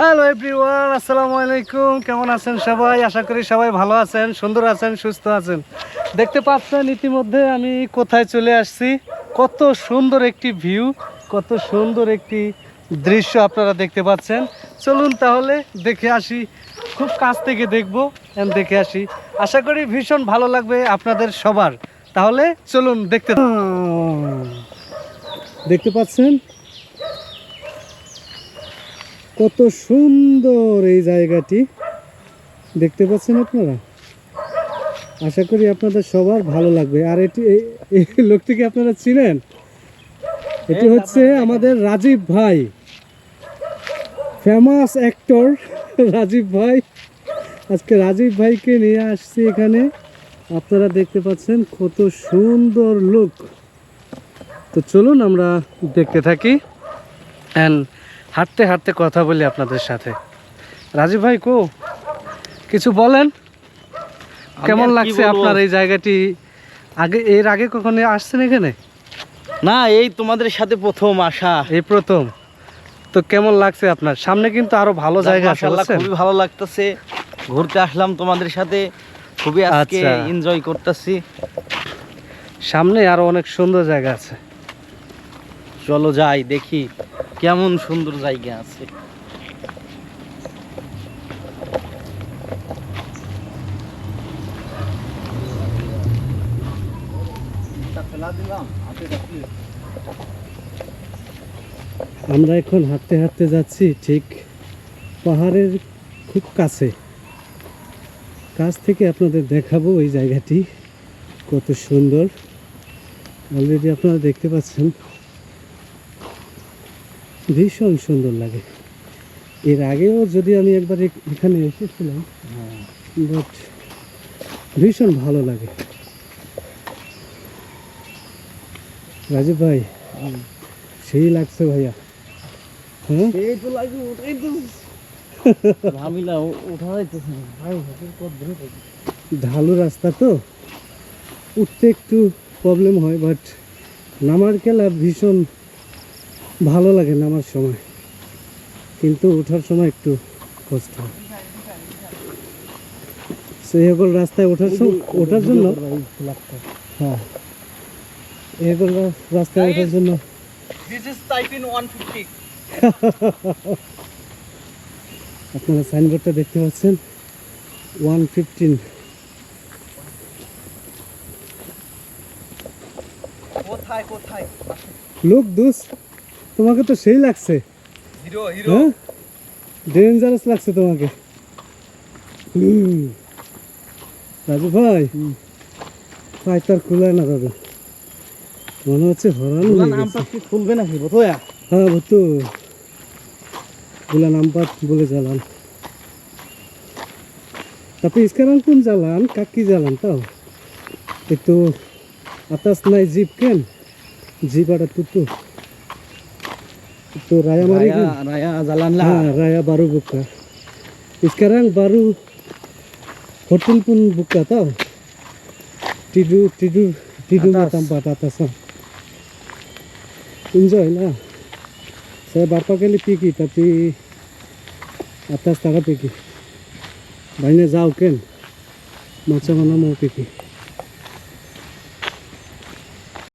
Hello everyone আসসালামু আলাইকুম কেমন আছেন সবাই? আশা করি সবাই ভালো আছেন, সুন্দর আছেন, সুস্থ আছেন। দেখতে পাচ্ছেন ইতিমধ্যে আমি কোথায় চলে আসছি? কত সুন্দর একটি ভিউ কত সুন্দর একটি দৃশ্য আপনারা দেখতে পাচ্ছেন। চলুন তাহলে দেখে আসি, খুব কাছ থেকে দেখব দেখে আসি। আশা করি ভীষণ ভালো লাগবে আপনাদের সবার। তাহলে চলুন দেখতে দেখতে পাচ্ছেন? কত সুন্দর এই জায়গাটি। দেখতে পাচ্ছেন আপনারা? আশা করি আপনাদের সবার ভালো লাগবে। আর এটি এই লোকটিকে আপনারা চিনেন? এটি হচ্ছে আমাদের রাজীব ভাই। ফেমাস অ্যাক্টর রাজীব ভাই। আজকে রাজীব ভাইকে নিয়ে আসছি এখানে। আপনারা দেখতে পাচ্ছেন কত সুন্দর লুক তো চলুন আমরা দেখতে থাকি। অ্যান্ড হাঁটতে হাঁটতে কথা বলি আপনাদের সাথে। রাজীব ভাই কো কিছু বলেন? কেমন লাগছে আপনার এই জায়গাটি? আগে এর আগে কখনো আসছেন এখানে? না এই তোমাদের সাথে প্রথম আসা। এই প্রথম। তো কেমন লাগছে আপনার? সামনে কিন্তু আরও ভালো জায়গা আছে খুবই ভালো লাগতেছে। ঘুরতে আসলাম তোমাদের সাথে। খুবই আজকে আচ্ছা। এনজয় করতেছি। সামনে আরও অনেক সুন্দর জায়গা আছে। চলো যাই দেখি। কেমন সুন্দর জায়গা আছে। আমরা এখন হাঁটতে হাঁটতে যাচ্ছি ঠিক পাহাড়ের খুব কাছে। কাছ থেকে আপনাদের দেখাবো ওই জায়গাটি কত সুন্দর। অলরেডি আপনারা দেখতে পাচ্ছেন। ভীষণ সুন্দর লাগে। এর আগেও যদি আমি একবার এখানে এসেছিলাম বাট ভীষণ ভালো লাগে। রাজীব ভাই সেই লাগছে ভাইয়া। হ্যাঁ তো ওটাই তো ভাই। ঢালু রাস্তা তো উঠতে একটু প্রবলেম হয় বাট নামার খেলা ভীষণ ভালো লাগে নামার সময়। কিন্তু ওঠার সময় একটু কষ্ট হয়। সকল রাস্তায় ওঠার সময় ওঠার জন্য হ্যাঁ। এগুলো রাস্তায় ওঠার জন্য This is Taipin 150 আপনারা সাইনবোর্ডটা দেখতে পাচ্ছেন? ওয়ান ফিফটিন কোথায় কোথায়? লোক দোষ। তোমাকে তো সেই লাগছে। ডেঞ্জারাস হ্যাঁ? লাগছে তোমাকে। রাজু ভাই পাই তার খুলে না দাদা। মনে হচ্ছে হরান খুলবে নাকি বোধয়া হ্যাঁ গুলা নাম্বার বলে জ্বালান। তারপরে ইসকারান কোন জ্বালান? কাকি জ্বালান তাও। এতো আতাস নাই জিপ কেন? জিপ আটা Tutu. Itu raya mari kan Raya Raya Jalan লা Nah, raya baru buka. Sekarang baru hotel pun buka tau. Tidur tidur tidur di Atas. tempat atas. ah. Enjoy lah. Saya berapa kali pergi tapi atas tak pergi. Banyak jauh kan. Macam mana mau pergi?